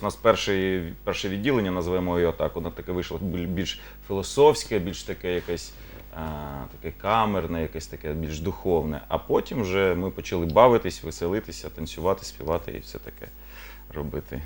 У нас перше, перше відділення, називаємо його так, воно таке вийшло більш філософське, більш таке якесь а, таке камерне, якесь таке більш духовне. А потім вже ми почали бавитись, веселитися, танцювати, співати і все таке робити.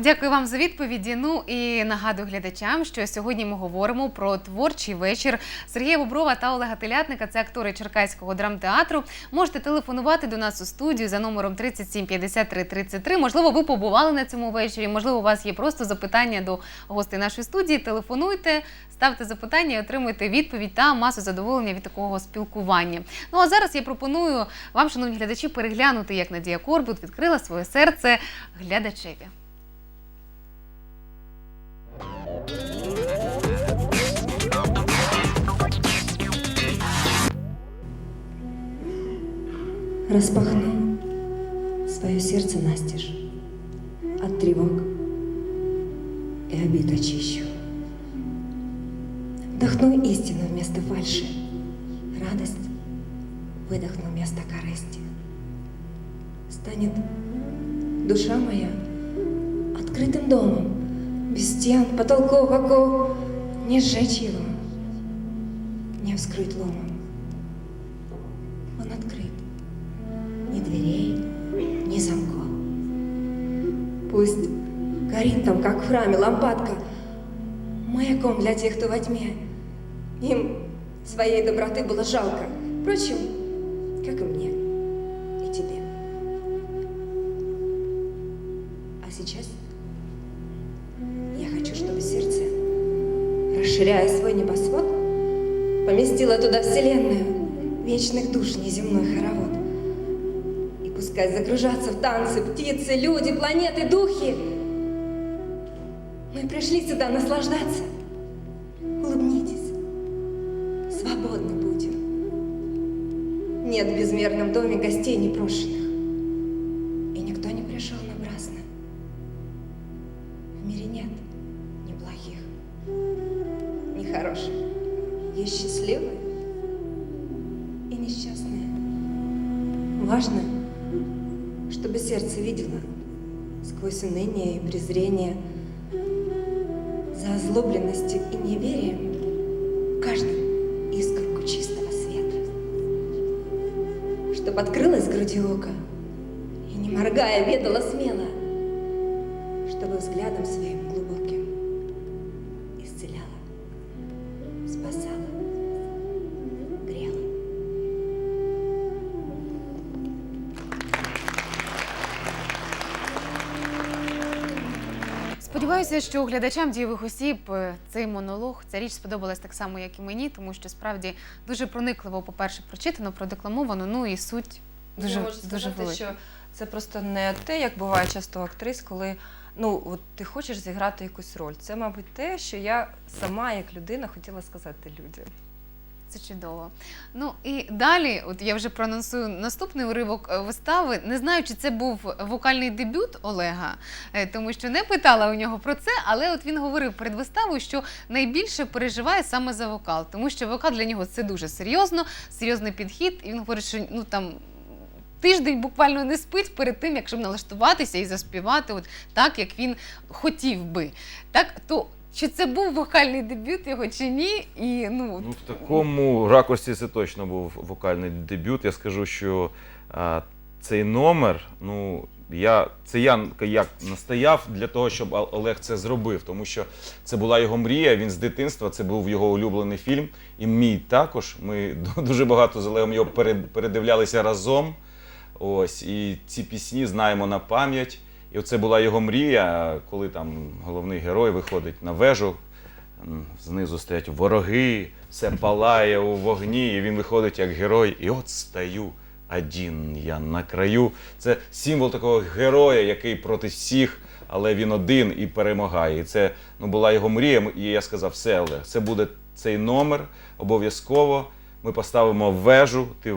Дякую вам за відповіді. Ну і нагадую глядачам, що сьогодні ми говоримо про творчий вечір Сергія Боброва та Олега Телятника. Це актори Черкаського драмтеатру. Можете телефонувати до нас у студію за номером 37 53 33. Можливо, ви побували на цьому вечорі. Можливо, у вас є просто запитання до гостей нашої студії. Телефонуйте, ставте запитання і отримуйте відповідь та масу задоволення від такого спілкування. Ну а зараз я пропоную вам, шановні глядачі, переглянути, як Надія Корбут відкрила своє серце глядачеві. Распахну свое сердце настежь от тревог и обид очищу. Вдохну истину вместо фальши, радость выдохну вместо корысти. Станет душа моя открытым домом, без стен, потолков, оков, не сжечь его, не вскрыть ломом. Он открыт ни дверей, ни замков. Пусть горит там, как в храме, лампадка, маяком для тех, кто во тьме. Им своей доброты было жалко. Впрочем, как и мне, расширяя свой небосвод, поместило туда вселенную, вечных душ неземной хоровод. И пускай загружаться в танцы птицы, люди, планеты, духи. Мы пришли сюда наслаждаться. Улыбнитесь. Свободны будем. Нет в безмерном доме гостей непрошенных. Ни хороших. Есть счастливые и несчастные. Важно, чтобы сердце видело сквозь уныние и презрение, за озлобленностью и неверием в каждом искорку чистого света. Чтоб открылась груди око и, не моргая, ведала смело, чтобы взглядом своим глубоким Сподіваюся, що глядачам дієвих осіб е, цей монолог, ця річ сподобалась так само, як і мені, тому що справді дуже проникливо, по-перше, прочитано, продекламовано, ну і суть дуже, Я можу дуже сказати, велика. що це просто не те, як буває часто у актрис, коли ну от ти хочеш зіграти якусь роль. Це, мабуть, те, що я сама як людина хотіла сказати людям. Це чудово. Ну і далі, от я вже проанонсую наступний уривок е, вистави. Не знаю, чи це був вокальний дебют Олега, е, тому що не питала у нього про це, але от він говорив перед виставою, що найбільше переживає саме за вокал, тому що вокал для нього це дуже серйозно, серйозний підхід. І він говорить, що ну там. Тиждень буквально не спить перед тим, як щоб налаштуватися і заспівати, от так, як він хотів би. Так, то чи це був вокальний дебют його, чи ні? І ну, Ну, в такому ракурсі це точно був вокальний дебют. Я скажу, що а, цей номер, ну я це я як настояв для того, щоб Ол- Олег це зробив, тому що це була його мрія. Він з дитинства, це був його улюблений фільм. І мій також. Ми дуже багато з Олегом його перед- передивлялися разом. Ось і ці пісні знаємо на пам'ять. І оце була його мрія, коли там головний герой виходить на вежу, знизу стоять вороги, все палає у вогні, і він виходить як герой, і от стаю один я на краю. Це символ такого героя, який проти всіх, але він один і перемагає. І це ну, була його мрія. І я сказав, все, Олег, це буде цей номер обов'язково. Ми поставимо вежу, ти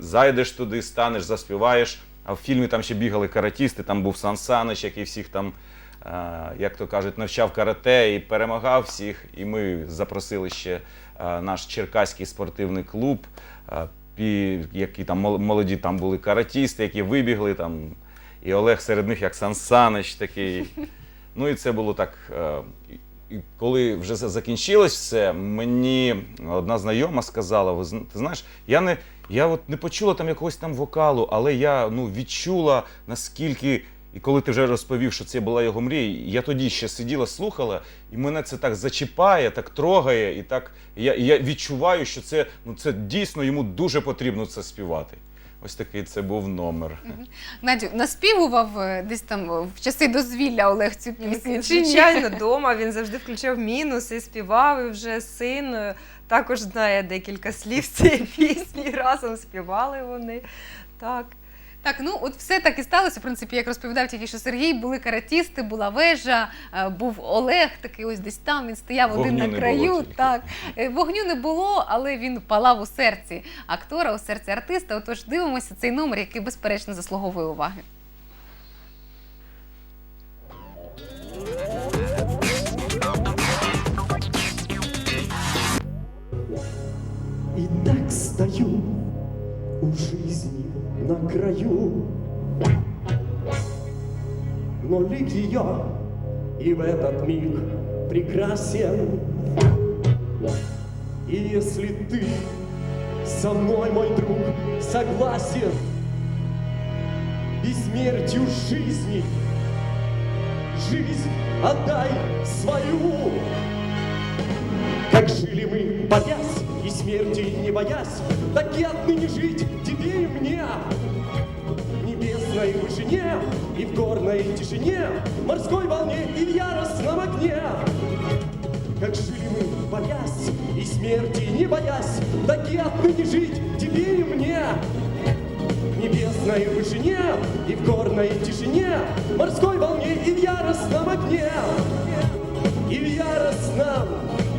зайдеш туди, станеш, заспіваєш. А в фільмі там ще бігали каратісти, там був Сан Санич, який всіх там, е, як то кажуть, навчав карате і перемагав всіх. І ми запросили ще е, наш черкаський спортивний клуб, е, які там молоді там були каратісти, які вибігли там. і Олег серед них як Сан Санич такий. Ну і це було так. І коли вже закінчилось все, мені одна знайома сказала: ти знаєш, я не я от не почула там якогось там вокалу, але я ну відчула наскільки. І коли ти вже розповів, що це була його мрія, я тоді ще сиділа, слухала, і мене це так зачіпає, так трогає, і так я, я відчуваю, що це ну це дійсно йому дуже потрібно це співати. Ось такий це був номер. Надю, наспівував е, десь там е, в часи дозвілля Олег цю пісню? чи ні? Звичайно, вдома він завжди включав мінус і співав, і вже син е, також знає декілька слів цієї пісні. Разом співали вони. Так. Так, ну от все так і сталося. В принципі, як розповідав тільки що Сергій, були каратісти, була вежа, е, був Олег, такий ось десь там. Він стояв один Вогню на не краю. тільки. так Е, вогню не було, але він палав у серці актора, у серці артиста. Отож, дивимося цей номер, який безперечно заслуговує уваги. Жизни на краю. Но лик ее и в этот миг прекрасен. И если ты со мной, мой друг, согласен, и смертью жизни жизнь отдай свою. Как жили мы, боясь и смерти не боясь, Так и отныне жить тебе и мне. В небесной вышине и в горной тишине, В морской волне и в яростном огне. Как жили мы, боясь и смерти не боясь, Так и отныне жить тебе и мне. В небесной вышине и в горной тишине, В морской волне и в яростном огне и в яростном,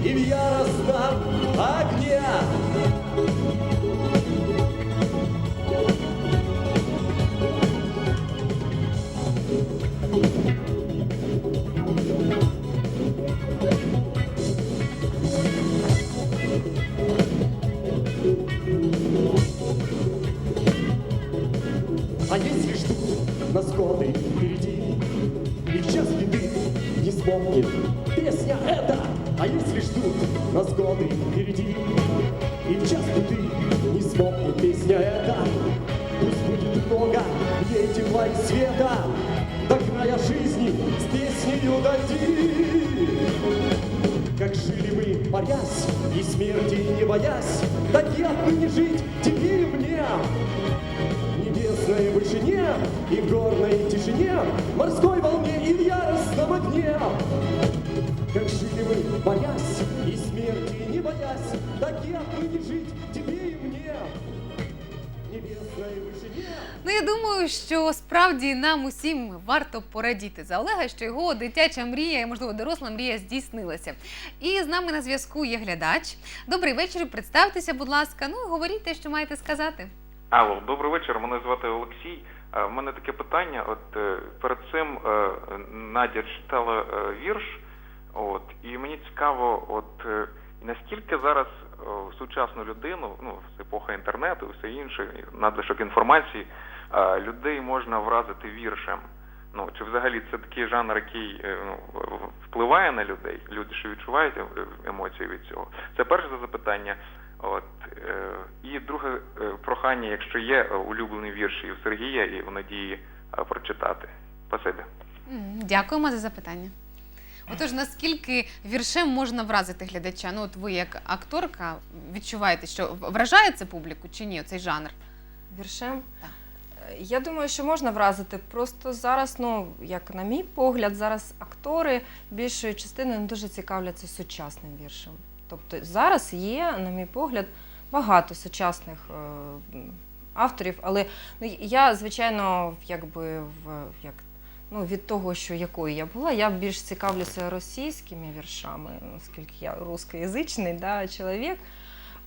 и в яростном огне. А если ждут нас годы впереди, нас годы впереди, И в час беды не смолкнет песня эта, Пусть будет много в ней тепла и света, До края жизни с песнею дойти. Как жили мы, борясь и смерти не боясь, Так и отныне жить тебе и мне. Небесной вышине и в горной тишине, морской волне и в яростном огне. Как жили мы, боясь Так и отныне жить тебе и мне. Небесной вышине Ну, я думаю, що справді нам усім варто порадіти за Олега, що його дитяча мрія, і, можливо, доросла мрія здійснилася. І з нами на зв'язку є глядач. Добрий вечір, представтеся, будь ласка. Ну, і говоріть те, що маєте сказати. Алло, добрий вечір. Мене звати Олексій. Е, В мене таке питання. От е, перед цим е, Надя читала е, вірш, от і мені цікаво, от е, наскільки зараз е, сучасну людину, ну з епоха інтернету, і все інше, надлишок інформації, е, людей можна вразити віршем. Ну чи взагалі це такий жанр, який е, ну, впливає на людей? Люди що відчувають емоції від цього? Це перше запитання. От і друге прохання, якщо є улюблені вірші і у Сергія, і у Надії прочитати. Спасибі. Дякуємо за запитання. Отож, наскільки віршем можна вразити глядача? Ну, от ви як акторка відчуваєте, що вражає це публіку чи ні, цей жанр? Віршем. Так. Я думаю, що можна вразити. Просто зараз, ну, як на мій погляд, зараз актори більшою частиною не дуже цікавляться сучасним віршем. Тобто зараз є, на мій погляд, багато сучасних е, авторів, але ну, я, звичайно, якби в як. Ну, від того, що якою я була, я більш цікавлюся російськими віршами, оскільки я рускоязичний да, чоловік.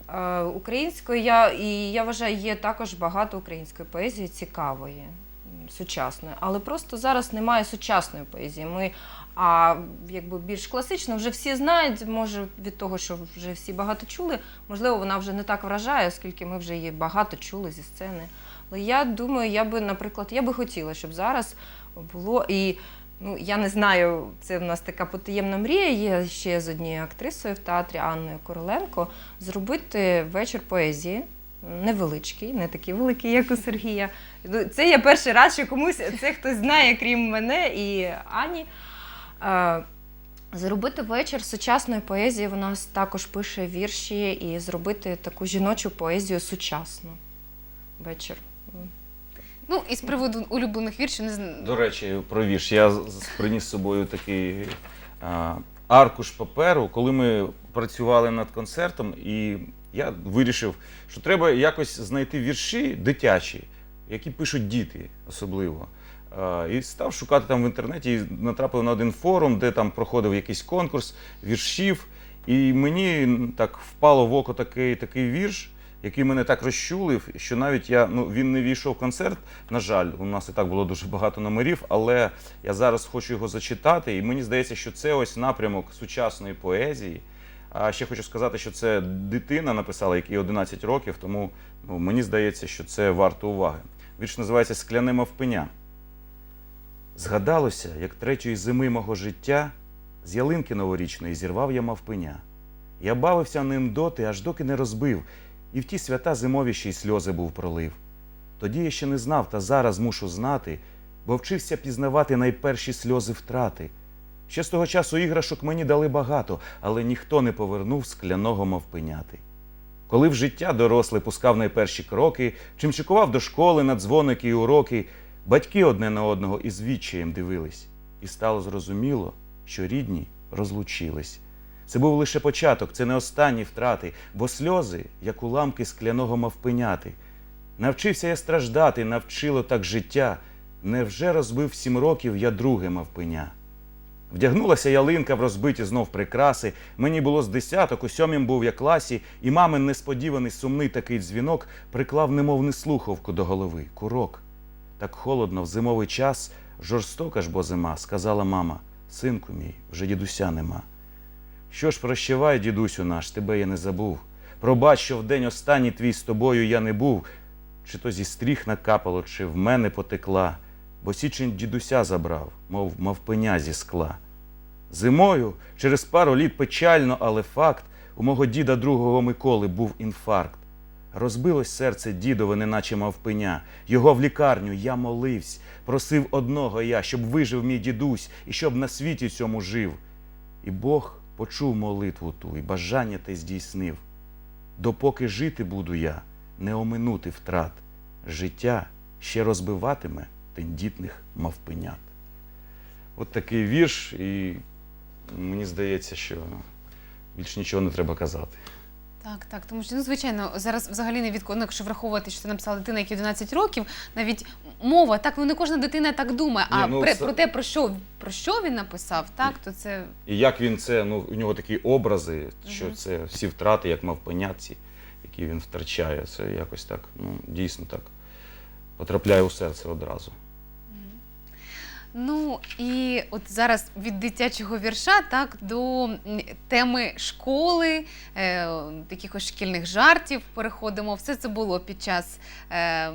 Е, Українською я і я вважаю, є також багато української поезії цікавої, сучасної, але просто зараз немає сучасної поезії. Ми а якби більш класично вже всі знають, може від того, що вже всі багато чули, можливо, вона вже не так вражає, оскільки ми вже її багато чули зі сцени. Але я думаю, я би, наприклад, я би хотіла, щоб зараз було і. Ну, я не знаю, це в нас така потаємна мрія є ще з однією актрисою в театрі Анною Короленко зробити вечір поезії. Невеличкий, не такий великий, як у Сергія. Ну, Це я перший раз, що комусь це хтось знає, крім мене і Ані. Е, Зробити вечір сучасної поезії. Вона також пише вірші і зробити таку жіночу поезію сучасну. Вечір. Ну і з приводу улюблених віршів не знаю. До речі, про вірш. Я приніс з собою такий а, аркуш паперу, коли ми працювали над концертом, і я вирішив, що треба якось знайти вірші дитячі, які пишуть діти особливо. А, І став шукати там в інтернеті і натрапив на один форум, де там проходив якийсь конкурс віршів. І мені так впало в око такий, такий вірш, який мене так розчулив, що навіть я ну він не війшов в концерт. На жаль, у нас і так було дуже багато номерів, але я зараз хочу його зачитати, і мені здається, що це ось напрямок сучасної поезії. А ще хочу сказати, що це дитина написала, якій 11 років, тому ну, мені здається, що це варто уваги. Вірш називається Скляне мавпеня. Згадалося, як третьої зими мого життя з ялинки новорічної зірвав я мавпеня. Я бавився ним доти, аж доки не розбив, і в ті свята зимові ще й сльози був пролив. Тоді я ще не знав, та зараз мушу знати, бо вчився пізнавати найперші сльози втрати. Ще з того часу іграшок мені дали багато, але ніхто не повернув скляного мавпеняти. Коли в життя дорослий пускав найперші кроки, чим чекував до школи на дзвоники і уроки, батьки одне на одного із відчаєм дивились, і стало зрозуміло, що рідні розлучились. Це був лише початок, це не останні втрати, бо сльози, як уламки скляного мавпеняти. Навчився я страждати, навчило так життя. Невже розбив сім років я друге мавпеня? Вдягнулася ялинка в розбиті знов прикраси. Мені було з десяток, у сьомім був я класі, і мамин несподіваний сумний такий дзвінок приклав немов неслуховку до голови, курок. Так холодно в зимовий час, жорстока ж бо зима, сказала мама, синку мій, вже дідуся нема. Що ж, прощавай, дідусю наш, тебе я не забув. Пробач, що в день останній твій з тобою я не був, чи то зі стріх накапало, чи в мене потекла, бо січень дідуся забрав, мов мавпеня зі скла. Зимою, через пару літ печально, але факт, у мого діда другого Миколи був інфаркт. Розбилось серце дідове, неначе мавпеня. Його в лікарню я моливсь, просив одного я, щоб вижив мій дідусь і щоб на світі цьому жив. І Бог почув молитву ту, і бажання те здійснив. Допоки жити буду я, не оминути втрат. Життя ще розбиватиме тендітних мавпенят. От такий вірш, і мені здається, що більш нічого не треба казати. Так, так, тому що ну звичайно зараз взагалі не відко... ну, якщо враховувати, що це написала дитина, якій 11 років, навіть мова, так ну не кожна дитина так думає. А Ні, ну, при- це- про те, про що про що він написав, так то це І як він це, ну, у нього такі образи, що Мгм. це всі втрати, як мавпенятці, які він втрачає. Це якось так, ну, дійсно так потрапляє у серце одразу. Ну і от зараз від дитячого вірша так до теми школи, е, якихось шкільних жартів переходимо. Все це було під час е,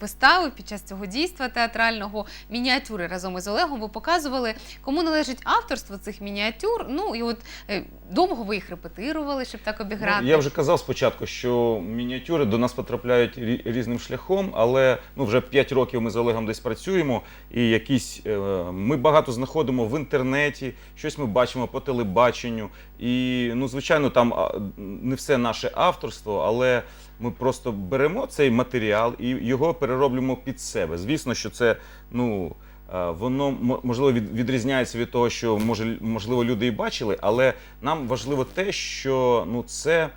вистави, під час цього дійства театрального. Мініатюри разом із Олегом ви показували, кому належить авторство цих мініатюр. Ну і от е, довго ви їх репетирували, щоб так обіграти. Ну, я вже казав спочатку, що мініатюри до нас потрапляють різним шляхом, але ну, вже 5 років ми з Олегом десь працюємо, і якісь е, ми багато знаходимо в інтернеті, щось ми бачимо по телебаченню. І, ну, звичайно, там не все наше авторство, але ми просто беремо цей матеріал і його перероблюємо під себе. Звісно, що це ну. е, Воно можливо від- відрізняється від того, що може можливо люди і бачили, але нам важливо те, що ну це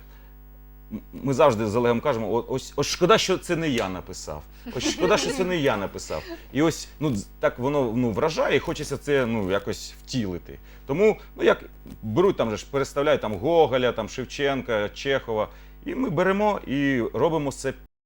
ми завжди з Олегом кажемо: «О- ось, ось шкода, що це не я написав. Ось шкода, що це не я написав. І ось ну так воно ну вражає, і хочеться це ну якось втілити. Тому ну як беруть там же ж переставляють там Гоголя, там Шевченка, Чехова, і ми беремо і робимо це